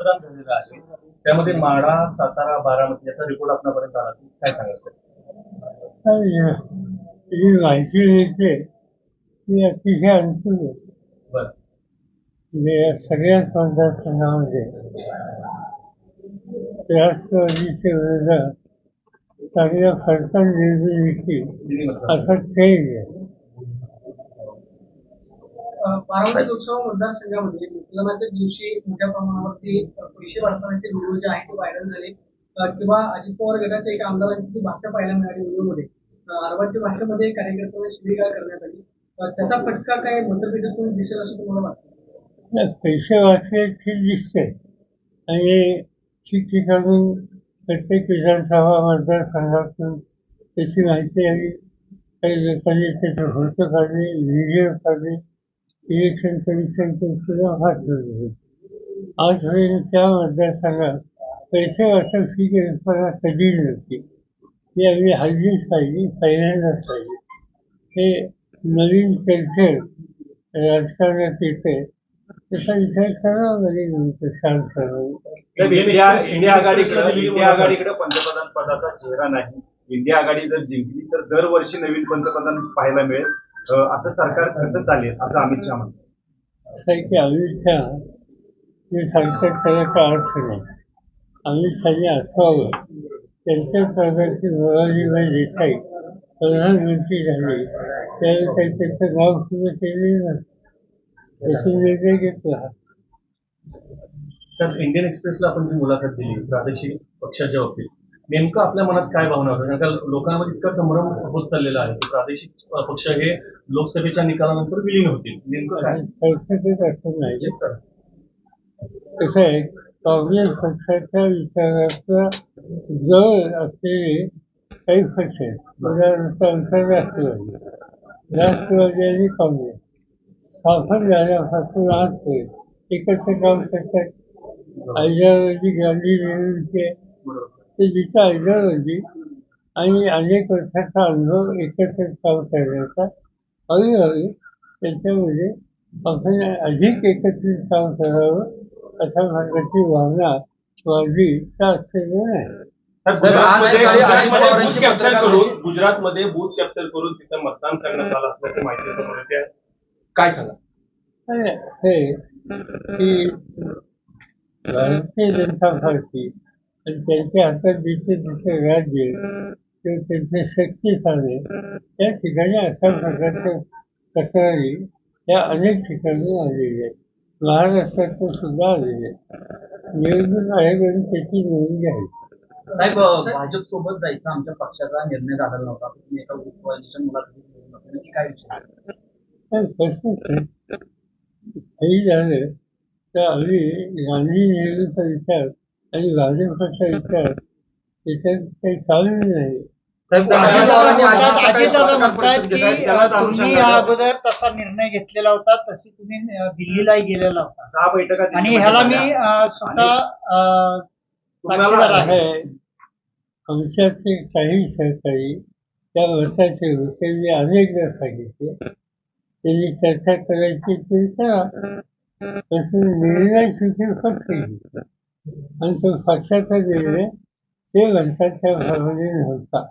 मतदान झालेलं आहे. त्यामध्ये माढा सातारा बारामती याचा रिपोर्ट आपल्यापर्यंत आला असेल. काय सांगायचं माहिती मिळते ती अतिशय अनुकूल आहे. बरं. म्हणजे या मतदारसंघामध्ये राष्ट्रवादीचे विरोधात चांगल्या फडसाण निर्मिती असा चेंज आहे. बारामती लोकसभा मतदारसंघामध्ये मतदानाच्या दिवशी मोठ्या प्रमाणावरती पैसे वाटण्याचे व्हिडिओ जे आहेत ते व्हायरल झाले. किंवा अजित पवार गटाच्या एका आमदारांची भाषा पाहायला मिळाली व्हिडिओमध्ये अरबाच्या भाषेमध्ये कार्यकर्त्यांना शिवीगाळ करण्यात आली. त्याचा फटका काय मतपेटीतून दिसेल असं तुम्हाला वाटतं? पैसे वाचण्याची दिसते. आणि ठिकठिकाणून प्रत्येक विधानसभा मतदारसंघातून त्याची माहिती आली काही लोकांनी त्याचे फोटो काढले व्हिडिओ काढले. इलेक्शन कमिशनकडून सुद्धा हात धरले आजपर्यंत त्या मतदारसंघात पैसे वाचत ही कल्पना कधी नव्हती. ती आम्ही हल्लीच पाहिजे पहिल्यांदाच पाहिजे हे नवीन कल्चर राजकारणात येते त्याचा विचार करावा लागेल नंतर शांत करावा इंडिया आघाडीकडे इंडिया आघाडीकडे पंतप्रधान पदाचा चेहरा नाही. इंडिया आघाडी जर जिंकली तर दरवर्षी नवीन पंतप्रधान पाहायला मिळेल. असं सरकार कसं चालेल असं अमित शहा म्हणतात. असं आहे की अमित शहा सांगतात त्याला काय अर्थ नाही. अमित शहाने असावं. त्यांच्याच वर्गाची मोराजीबाई देसाई प्रधानमंत्री झाले. त्यावेळी काही त्यांचं नाव सुद्धा केलेलं नसतं त्याचे निर्णय घेतला. सर इंडियन एक्सप्रेसला आपण जी मुलाखत दिली प्रादेशिक पक्षाच्या बाबतीत नेमकं आपल्या मनात काय भावना होत्या? कारण का लोकांमध्ये इतका संभ्रम होत चाललेला आहे. की प्रादेशिक पक्ष हे लोकसभेच्या निकालानंतर विलीन होतील. नेमकं काय? नाही. म्हणजे कसं आहे काँग्रेस पक्षाच्या विचाराचा जवळ असलेले काही पक्ष आहेत उदाहरणार्थ आमचा राष्ट्रवादी राष्ट्रवादी आणि काँग्रेस स्थापन झाल्यापासून आजपर्यंत एकत्र काम करतात. आयडियालॉजी गांधी नेहरूंची ते जिचा आयडियालॉजी आणि अनेक वर्षाचा अनुभव एकत्र काम करण्याचा. हळूहळू त्याच्यामध्ये आपण अधिक एकत्रित काम करावं अशा प्रकारची भावना वाढली का असलेलं नाही तर आज गुजरातमध्ये सकाळी गुजरातमध्ये बूथ कॅप्चर करून परिषद- गुजरातमध्ये बूथ कॅप्चर करून तिथं मतदान करण्यात आलं असल्याची माहिती समोर येते. काय सांगा? की भारतीय जनता पार्टी आणि हातात जिथे जिथे राज्य किंवा त्यांचे शक्तीस्थाने त्या ठिकाणी अशा प्रकारच्या तक्रारी या अनेक ठिकाणी आलेल्या आहेत. महाराष्ट्रातून सुद्धा आलेल्या आहेत. निवडणूक आयोगाने त्याची नोंद घ्यावी. साहेब भाजप सोबत जायचा आमच्या पक्षाचा निर्णय झालेला नव्हता तुम्ही एका कोalition मुलाखतीत काय आहे. काही झालं तर आम्ही गांधी नेहरूचा विचार आणि भाजपचा विचार त्याच्यात काही चालू नाही. की अगोदर तसा निर्णय घेतलेला होता तशी तुम्ही दिल्लीलाही गेलेला होता. सहा बैठका आणि ह्याला मी स्वतः साक्षीदार आहे. आमच्याचे काही सहकारी त्या वर्षाचे होते मी अनेकदा सांगितले. त्यांनी चर्चा करायची तरी करा तसं निर्णय सुचील फक्त आणि तो पक्षाचा निर्णय ते म्हणतात त्या भावने नव्हता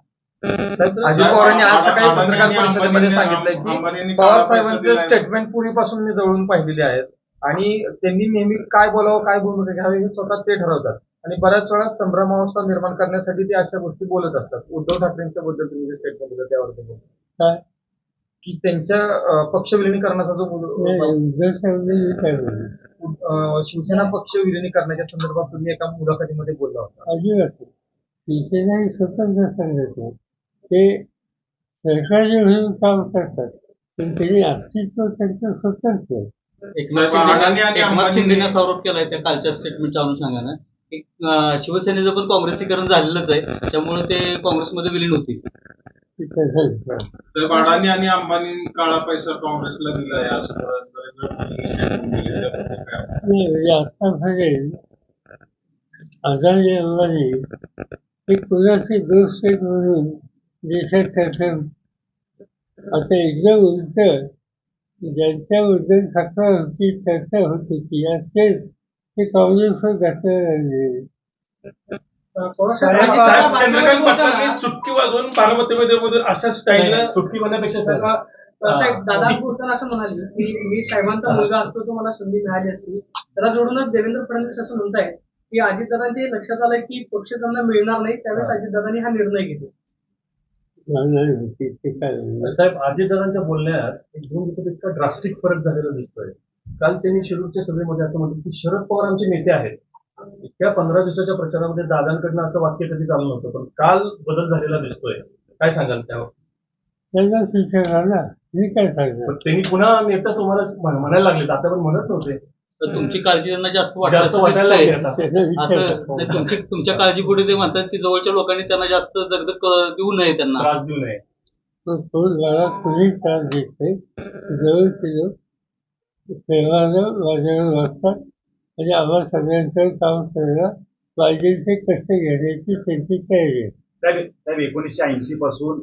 अजित पवारांनी आज सकाळी पत्रकार परिषदेमध्ये सांगितलंय की पवार साहेबांचे. स्टेटमेंट पूर्वीपासून मी जवळून पाहिलेले आहेत. आणि त्यांनी नेहमी काय बोलावं काय भूमिका घ्यावी हे स्वतः ते ठरवतात. आणि बऱ्याच वेळा संभ्रमावस्था निर्माण करण्यासाठी ते अशा गोष्टी बोलत असतात. उद्धव ठाकरेंच्या बद्दल तुम्ही जे स्टेटमेंट दिलं त्यावर ते बोलतात. काय? की त्यांच्या पक्ष विलिनीकरणाचा जो उद्धव अं, शिवसेना पक्ष विलिनीकरणाच्या संदर्भात तुम्ही एका मुलाखतीमध्ये बोलला होता. अजिबात शिवसेना ही स्वतंत्र संघटना ते सरकारी म्हणून काम करतात पण त्यांनी अस्तित्व त्यांचं स्वतंत्र आहे. एकनाथ शिंदेने आरोप केलाय त्या कालच्या स्टेटमेंटच्या अनुषंगानं. शिवसेनेचं पण काँग्रेसीकरण झालेलंच आहे त्यामुळे ते काँग्रेसमध्ये विलीन होतील. की आणि अंबानी काळा पैसा काँग्रेसला दिलाय असं बऱ्याच अंबानी हे कुणाचे दोस्त म्हणून देशात त्याचं आता एकदम उलट ज्यांच्याबद्दल तक्रार होती चर्चा होत होती आज तेच ते काँग्रेसवर घातलं चंद्रकांत पाटलांनी चुटकी वाजवून बारामतीमध्ये मध्ये अशा स्टाईलनं सुट्टी म्हणण्यापेक्षा दादा बोलताना असं म्हणाले की मी साहेबांचा मुलगा असतो तो मला संधी मिळाली असती. त्याला जोडूनच देवेंद्र फडणवीस असं म्हणतायत की अजितदादांचे लक्षात आलं की पक्ष त्यांना मिळणार नाही त्यावेळेस अजितदादांनी हा निर्णय घेतला. साहेब अजितदादांच्या बोलण्यात एक दोन दिवसात इतका ड्रास्टिक फरक झालेला दिसतोय. काल त्यांनी शिरूरच्या सभेमध्ये असं म्हटलं की शरद पवार आमचे नेते आहेत. इतक्या पंधरा दिवसाच्या प्रचारामध्ये दादांकडनं असं वाक्य कधी चालू नव्हतं पण काल बदल झालेला दिसतोय. काय सांगाल त्यावर? त्यांनाच विचारला ना मी काय सांगणार? पण त्यांनी पुन्हा नेता तुम्हाला म्हण- म्हणायला लागले आता पण म्हणत नव्हते. तर तुमची काळजी त्यांना जास्त वाटत जास्त वाटायला लागली आता. त्यांना विचारलं असं नाही, तुमची तुमच्या काळजीपुढे ते म्हणतात की जवळच्या लोकांनी त्यांना जास्त क- देऊ नये त्यांना. त्रास देऊ नये. तो तो मला कुणी त्रास देत नाही जवळचे लोक प्रेमानं माझ्यावर वागतात आणि आम्हा सगळ्यांचं काम करायला पाहिजे ते कष्ट घेण्याची त्यांची तयारी आहे. साहेब एकोणीसशे ऐंशी पासून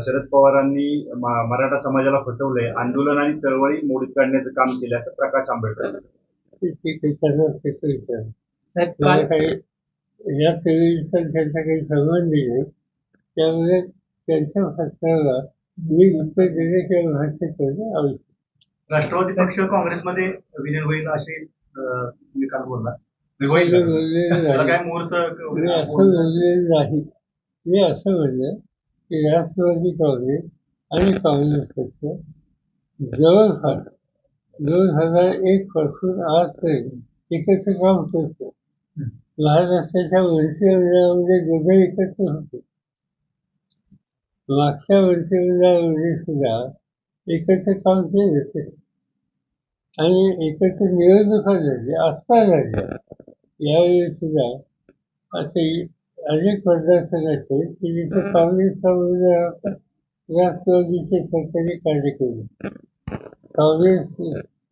शरद पवारांनी म- मराठा समाजाला फसवलंय आंदोलन आणि चळवळी मोडीत काढण्याचं काम केल्याचं प्रकाश आंबेडकर काही काही या सेवेचा त्यांचा काही संबंध नाही. त्यामुळे त्यांच्या भाषणाला मी उत्तर देणे किंवा भाष्य करणे आवश्यक. राष्ट्रवादी पक्ष काँग्रेसमध्ये विलीन होईल अशी अं, तुम्ही काल बोलला मी बोललेलं काय मुहूर्त मी असं बोललेलं नाही मी असं म्हणलं की राष्ट्रवादी काँग्रेस आणि काँग्रेस पक्ष जवळपास दोन हजार एक पासून आज आजपर्यंत एकत्र काम करतो महाराष्ट्राच्या मंत्रिमंडळामध्ये दोघे एकत्र होते मागच्या मंत्रिमंडळामध्ये सुद्धा एकत्र काम केले होते. आणि एकत्र निवडणुका झाल्या आस्था झाल्या यावेळी सुद्धा असे अनेक मतदारसंघाचे की जिथे काँग्रेस संविधानात राष्ट्रवादीचे सरकारी कार्य केले काँग्रेस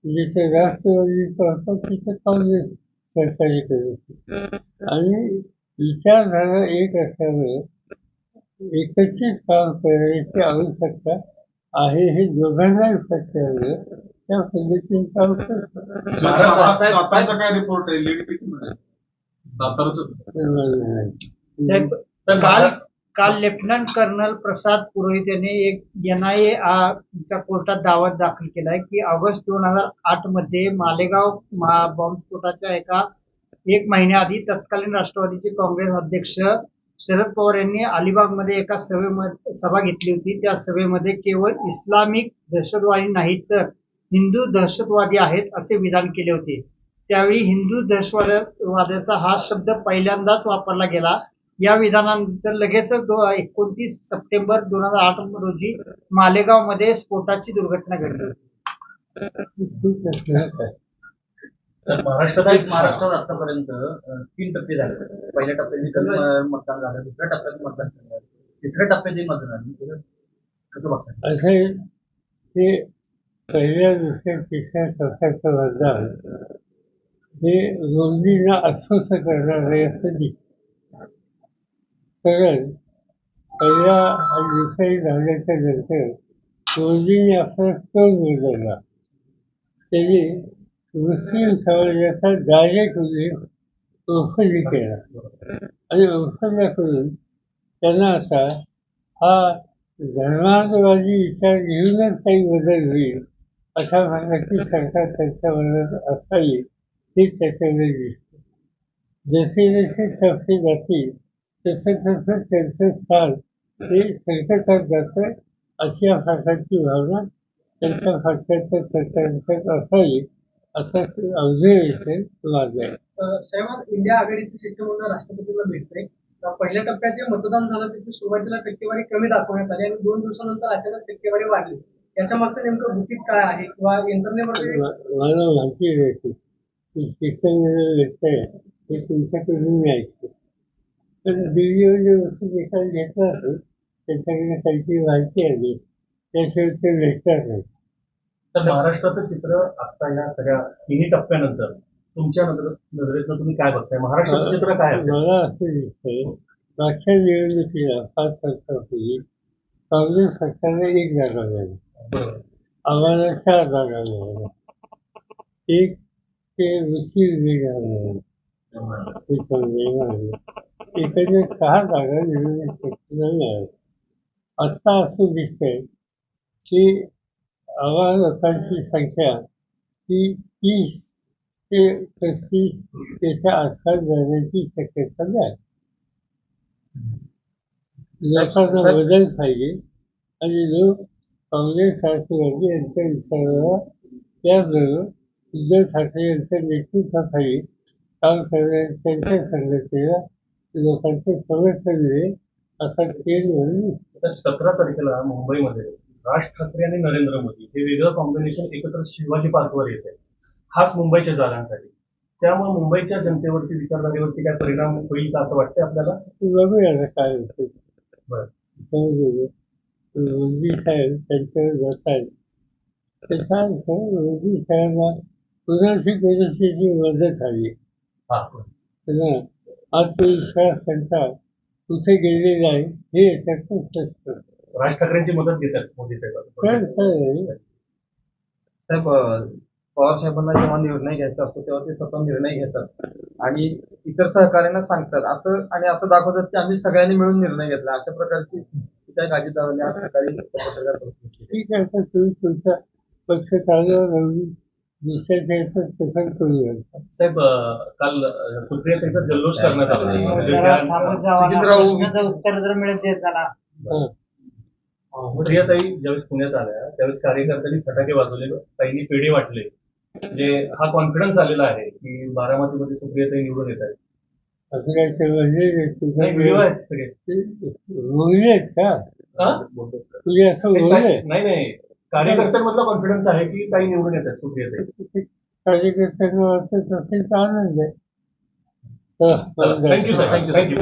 जिथे राष्ट्रवादीचं होतं तिथे काँग्रेस सरकारी करत आणि विचारधारा एक असल्यामुळे एकत्रित काम करण्याची आवश्यकता आहे हे दोघांनाही पटल्यामुळे त्या पद्धतीने काम करतात सातारचा काय रिपोर्ट आहे? लीड किती मिळेल सातारचं नाही. तर काल काल लेफ्टनंट कर्नल प्रसाद पुरोहित यांनी एक एन आय ए कोर्टात दावा दाखल केलाय की ऑगस्ट दोन हजार आठमध्ये मालेगाव बॉम्बस्फोटाच्या एका एक महिन्याआधी तत्कालीन राष्ट्रवादीचे काँग्रेस अध्यक्ष शरद पवार यांनी अलिबागमध्ये एका सभेमध्ये सभा घेतली होती. त्या सभेमध्ये केवळ इस्लामिक दहशतवादी नाहीत तर हिंदू दहशतवादी आहेत असे विधान केले होते. त्यावेळी हिंदू दहशतवादाचा हा शब्द पहिल्यांदाच वापरला गेला. या विधानानंतर लगेच एकोणतीस सप्टेंबर दोन हजार आठ रोजी मालेगावमध्ये स्फोटाची दुर्घटना घडली. महाराष्ट्रात महाराष्ट्रात आतापर्यंत तीन टप्पे झाले. पहिल्या टप्प्यात मतदान झालं. दुसऱ्या टप्प्यात मतदान झालं. तिसऱ्या टप्प्यातही मतदान कसं आहे की पहिल्या दुसऱ्या तिसऱ्या चौथ्याचं मतदान हे रोजनीला अस्वस्थ करणार आहे असं दिसतं कारण पहिल्या आणि दुसऱ्या धावण्याच्या नंतर रोजनीने आपला स्टोन बदलला त्यांनी मुस्लिम समाजाचा डायरेक्ट उल्लेख ओफली केला आणि ओफला करून त्यांना आता हा धर्मांतवादी विचार घेऊनच काही बदल होईल. अशा भागाची सरकार त्यांच्याबरोबर असावी हीच त्याच्यामध्ये दिसते जसे जसे टप्पे जातील तसं तसं त्यांचं स्थान हे संकटात जातं अशी या प्रकारची भावना त्यांच्या पक्षाच्या सरकारच्यात असावी असं ऑब्झर्वेशन माझं आहे. अं, साहेब इंडिया आघाडीचं शिष्टमंडळ राष्ट्रपतीला भेटते पहिल्या टप्प्यात जे मतदान झालं त्याची सुरुवातीला टक्केवारी कमी दाखवण्यात आली आणि दोन दिवसानंतर अचानक टक्केवारी वाढली. याच्या मागचं नेमकं गुपित काय आहे? किंवा यंत्रणेमध्ये मला माहिती द्यायची की शिक्षण भेटतंय हे तुमच्याकडून मिळायचं पण जे वस्तू निकाल घेतला असेल त्यांच्याकडे काहीतरी माहिती आली. त्याशिवाय ते भेटणार नाही. तर महाराष्ट्राचं चित्र आता या सगळ्या तिन्ही टप्प्यानंतर तुमच्या नजर- नजरेतनं तुम्ही काय बघताय? महाराष्ट्राचं चित्र काय असेल? मला असं दिसतंय मागच्या निवडणुकीला पाच वर्षापूर्वी काँग्रेस पक्षाने एक जागा मिळाली. आम्हाला चार जागा मिळाल्या. एक ते इकडे सहा जागा निवडून पक्षाला मिळाल्या आता असं दिसतंय की आवाज लोकांची संख्या ही तीस ते पस्तीस त्याच्या आसपास जाण्याची शक्यता आहे लोकांना बदल पाहिजे आणि लोक काँग्रेस राष्ट्रवादी यांच्या विचाराला त्याबरोबर उद्धव ठाकरे यांच्या नेतृत्वाखाली काम करणाऱ्या त्यांच्या संघटनेला लोकांचं समर्थन मिळेल असा खेळ म्हणून तर सतरा तारखेला मुंबईमध्ये राज ठाकरे आणि नरेंद्र मोदी हे वेगळं कॉम्बिनेशन एकत्र शिवाजी पार्कवर येत आहे. खास मुंबईच्या जागांसाठी. त्यामुळे मुंबईच्या जनतेवरती विचारधारेवरती काय परिणाम होईल का असं वाटतंय आपल्याला? बघूया काय होतं बरं. मोदी साहेब त्यांच्यावर बसायला त्याच्या अर्थ मोदी साहेबांना पुनर्शी परिस्थितीची मदत हवी हा त्यांना आत्मविश्वास त्यांचा कुठे गेलेला आहे हे याच्यातून स्पष्ट. राज ठाकरेंची मदत घेतात मोदी साहेब. साहेब पवार साहेबांना जेव्हा निर्णय घ्यायचा असतो तेव्हा ते स्वतः निर्णय घेतात. आणि इतर सहकार्यांना सांगतात. असं आणि असं दाखवतात की आम्ही सगळ्यांनी मिळून निर्णय घेतला. अशा प्रकारची त्या गाजीदारांनी आज सकाळी पत्रकार परिषद केली. ठीक आहे तर तुम्ही तुमचा पक्ष चालू नवीन शकता साहेब काल अं, सुप्रियाताईचा जल्लोष करण्यात आला. उत्तर जर मिळत जा. हां. सुप्रियाताई ज्यावेळेस पुण्यात आल्या त्यावेळेस कार्यकर्त्यांनी फटाके वाजवले. ताईंनी पेढे वाटले. म्हणजे हा कॉन्फिडन्स आलेला आहे की बारामतीमध्ये सुप्रियाताई निवडून येत आहेत. समजले नाही, व्हिडिओ आहेत का? हा? तुझे असं बोलले नाही नाही कार्यकर्त्यांमधला कॉन्फिडन्स आहे की काही निवडून येतात सुप्रियाताई कार्यकर्त्यांना वाटत असेल तर आनंद आहे. Thank you sir thank you thank you